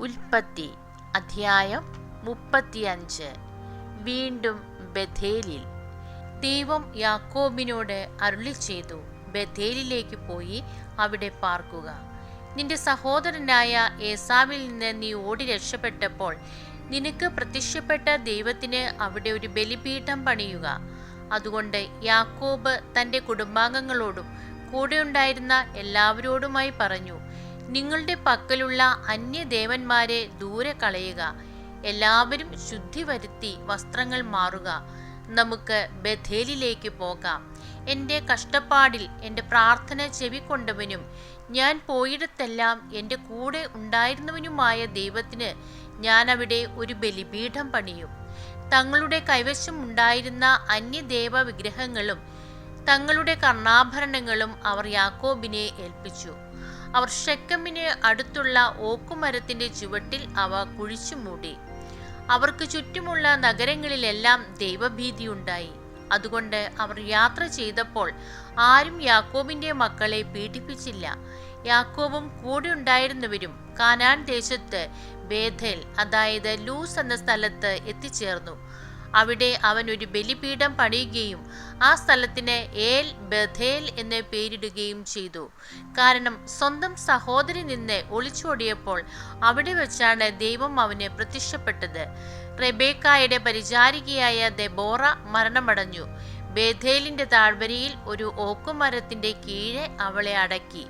ഉൽപ്പത്തി അധ്യായം മുപ്പത്തിയഞ്ച്. വീണ്ടും ബഥേലിൽ. ദൈവം യാക്കോബിനോട് അരുളി ചെയ്തു ബഥേലിലേക്ക് പോയി അവിടെ പാർക്കുക. നിന്റെ സഹോദരനായ ഏസാവിൽ നിന്ന് നീ ഓടി രക്ഷപ്പെട്ടപ്പോൾ നിനക്ക് പ്രത്യക്ഷപ്പെട്ട ദൈവത്തിന് അവിടെ ഒരു ബലിപീഠം പണിയുക. അതുകൊണ്ട് യാക്കോബ് തന്റെ കുടുംബാംഗങ്ങളോടും കൂടെയുണ്ടായിരുന്ന എല്ലാവരോടുമായി പറഞ്ഞു നിങ്ങളുടെ പക്കലുള്ള അന്യദേവന്മാരെ ദൂരെ കളയുക. എല്ലാവരും ശുദ്ധി വരുത്തി വസ്ത്രങ്ങൾ മാറുക. നമുക്ക് ബഥേലിലേക്ക് പോകാം. എന്റെ കഷ്ടപ്പാടിൽ എന്റെ പ്രാർത്ഥന ചെവിക്കൊണ്ടവനും ഞാൻ പോയിടത്തെല്ലാം എന്റെ കൂടെ ഉണ്ടായിരുന്നവനുമായ ദൈവത്തിന് ഞാൻ അവിടെ ഒരു ബലിപീഠം പണിയും. തങ്ങളുടെ കൈവശം ഉണ്ടായിരുന്ന അന്യദേവ വിഗ്രഹങ്ങളും തങ്ങളുടെ കർണാഭരണങ്ങളും അവർ യാക്കോബിനെ ഏൽപ്പിച്ചു. അവർ ഷെക്കമിന് അടുത്തുള്ള ഓക്കുമരത്തിന്റെ ചുവട്ടിൽ അവ കുഴിച്ചു മൂടി അവർക്ക് ചുറ്റുമുള്ള നഗരങ്ങളിലെല്ലാം ദൈവഭീതി ഉണ്ടായി അതുകൊണ്ട് അവർ യാത്ര ചെയ്തപ്പോൾ ആരും യാക്കോബിന്റെ മക്കളെ പീഡിപ്പിച്ചില്ല. യാക്കോബും കൂടെ ഉണ്ടായിരുന്നവരും കാനാൻ ദേശത്ത് ബേധൽ അതായത് ലൂസ് എന്ന സ്ഥലത്ത് എത്തിച്ചേർന്നു. അവിടെ അവൻ ഒരു ബലിപീഠം പണിയുകയും ആ സ്ഥലത്തിന് ഏൽ ബഥേൽ എന്ന് പേരിടുകയും ചെയ്തു. കാരണം സ്വന്തം സഹോദരി നിന്ന് ഒളിച്ചോടിയപ്പോൾ അവിടെ വെച്ചാണ് ദൈവം അവന് പ്രത്യക്ഷപ്പെട്ടത്. റെബേക്കായുടെ പരിചാരികയായ ദെബോറ മരണമടഞ്ഞു. ബേഥേലിന്റെ താഴ്വരയിൽ ഒരു ഓക്കുമരത്തിന്റെ കീഴെ അവളെ അടക്കി.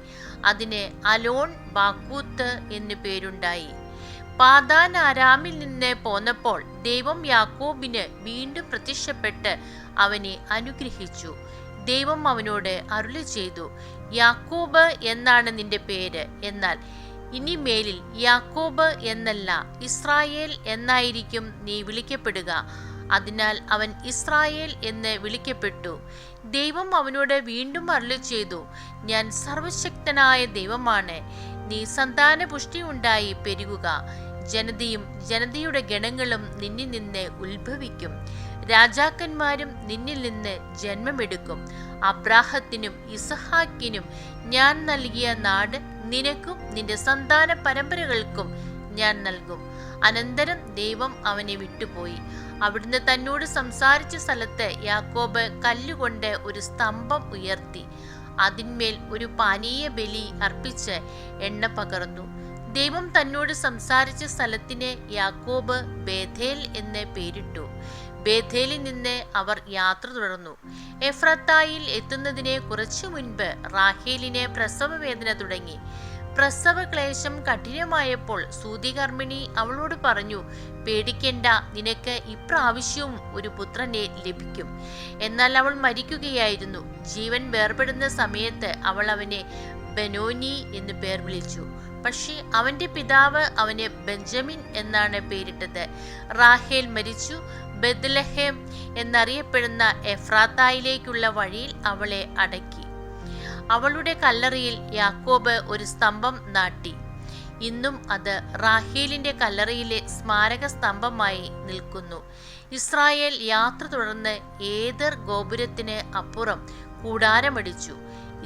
അതിന് അലോൺ ബാക്കൂത്ത് എന്നു പേരുണ്ടായി. പാതാൻ ആരാമിൽ നിന്ന് പോന്നപ്പോൾ ദൈവം യാക്കോബിന് വീണ്ടും പ്രത്യക്ഷപ്പെട്ട് അവനെ അനുഗ്രഹിച്ചു. ദൈവം അവനോട് അരുളി ചെയ്തു യാക്കോബ് എന്നാണ് നിന്റെ പേര്. എന്നാൽ ഇനി മേലിൽ യാക്കോബ് എന്നല്ല ഇസ്രായേൽ എന്നായിരിക്കും നീ വിളിക്കപ്പെടുക. അതിനാൽ അവൻ ഇസ്രായേൽ എന്ന് വിളിക്കപ്പെട്ടു. ദൈവം അവനോട് വീണ്ടും അരുളി ചെയ്തു ഞാൻ സർവശക്തനായ ദൈവമാണ്. നീ സന്താന പുഷ്ടി ഉണ്ടായി പെരുകുക. ജനതയും ജനതയുടെ ഗണങ്ങളും നിന്നിൽ നിന്ന് ഉത്ഭവിക്കും. രാജാക്കന്മാരും നിന്നിൽ നിന്ന് ജന്മമെടുക്കും. അബ്രാഹത്തിനും ഇസഹാക്കിനും ഞാൻ നൽകിയ നാട് നിനക്കും നിന്റെ സന്താന പരമ്പരകൾക്കും ഞാൻ നൽകും. അനന്തരം ദൈവം അവനെ വിട്ടുപോയി. അവിടുന്ന് തന്നോട് സംസാരിച്ച സ്ഥലത്ത് യാക്കോബ് കല്ലുകൊണ്ട് ഒരു സ്തംഭം ഉയർത്തി. അതിന്മേൽ ഒരു പാനീയ ബലി അർപ്പിച്ച് എണ്ണ പകർന്നു. ദൈവം തന്നോട് സംസാരിച്ച സ്ഥലത്തിന് യാക്കോബ് ബേഥേൽ എന്ന് പേരിട്ടു. ബേഥേലിൽ നിന്ന് അവർ യാത്ര തുടർന്നു. എഫ്രത്തായിൽ എത്തുന്നതിന് കുറച്ചു മുൻപ് റാഹേലിന് പ്രസവവേദന തുടങ്ങി. പ്രസവ ക്ലേശം കഠിനമായപ്പോൾ സൂതികർമ്മിണി അവളോട് പറഞ്ഞു പേടിക്കേണ്ട നിനക്ക് ഇപ്രാവശ്യവും ഒരു പുത്രനെ ലഭിക്കും. എന്നാൽ അവൾ മരിക്കുകയായിരുന്നു. ജീവൻ വേർപെടുന്ന സമയത്ത് അവൾ അവനെ ബനോനി എന്ന് പേർ വിളിച്ചു. പക്ഷേ അവന്റെ പിതാവ് അവന് ബെഞ്ചമിൻ എന്നാണ് പേരിട്ടത്. റാഹേൽ മരിച്ചു. ബദ്ലഹേം എന്നറിയപ്പെടുന്ന എഫ്രാത്തായിലേക്കുള്ള വഴിയിൽ അവളെ അടക്കി. അവളുടെ കല്ലറിയിൽ യാക്കോബ് ഒരു സ്തംഭം നാട്ടി. ഇന്നും അത് റാഹേലിന്റെ കല്ലറയിലെ സ്മാരക സ്തംഭമായി നിൽക്കുന്നു. ഇസ്രായേൽ യാത്ര തുടർന്ന് ഏതർ ഗോപുരത്തിന് അപ്പുറം കൂടാരമടിച്ചു.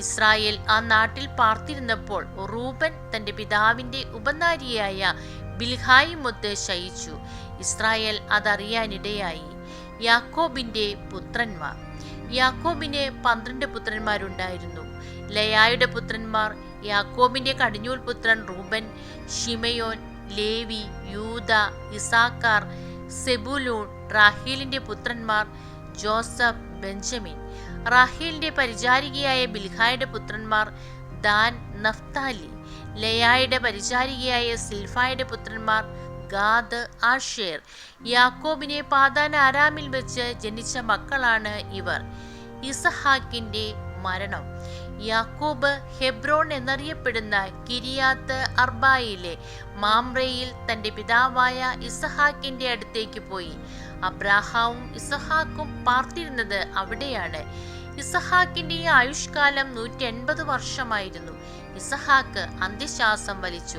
ഇസ്രായേൽ ആ നാട്ടിൽ പാർത്തിരുന്നപ്പോൾ റൂബൻ തന്റെ പിതാവിന്റെ ഉപനാരിയായ ബിൽഹായിമൊത്ത് ശയിച്ചു. ഇസ്രായേൽ അതറിയാനിടയായി. യാക്കോബിന്റെ പുത്രന്മാർ. യാക്കോബിന് പന്ത്രണ്ട് പുത്രന്മാരുണ്ടായിരുന്നു. ലയായുടെ പുത്രന്മാർ യാക്കോബിന്റെ കടിഞ്ഞൂൽ പുത്രൻ റൂബൻ ഷിമയോൻ ലേവി യൂത ഇസാക്കാർ സെബുലൂൺ റാഹീലിന്റെ പുത്രന്മാർ ജോസഫ് ബെഞ്ചമിൻ. റാഹേലിന്റെ പരിചാരികയായ ബിൽഹായുടെ പുത്രന്മാർ ദാൻ നഫ്താലി ലയായുടെ പരിചാരികയായ സിൽഫായുടെ പുത്രന്മാർ ഗാദ് ആഷേർ യാക്കോബിനെ പാതാൻ ആരാമിൽ വെച്ച് ജനിച്ച മക്കളാണ് ഇവർ. ഇസഹാക്കിന്റെ മരണം. യാക്കോബ് ഹെബ്രോൺ എന്നറിയപ്പെടുന്ന കിരിയാത്ത് അർബായിലെ മാംറയിൽ തന്റെ പിതാവായ ഇസഹാക്കിന്റെ അടുത്തേക്ക് പോയി. അബ്രാഹാവും ഇസഹാക്കും പാർത്തിരുന്നത് അവിടെയാണ്. ഇസഹാക്കിന്റെ ആയുഷ്കാലം നൂറ്റി എൺപത് വർഷമായിരുന്നു. ഇസഹാക്ക് അന്ത്യശ്വാസം വലിച്ചു.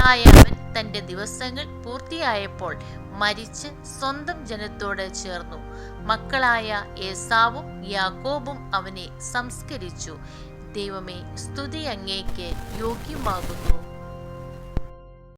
മകനായ അവൻ തന്റെ ദിവസങ്ങൾ പൂർത്തിയായപ്പോൾ മരിച്ച് സ്വന്തം ജനത്തോട് ചേർന്നു. മക്കളായ ഏസാവും യാക്കോബും അവനെ സംസ്കരിച്ചു. ദൈവമേ സ്തുതി അങ്ങേക്ക് യോഗ്യമാകുന്നു.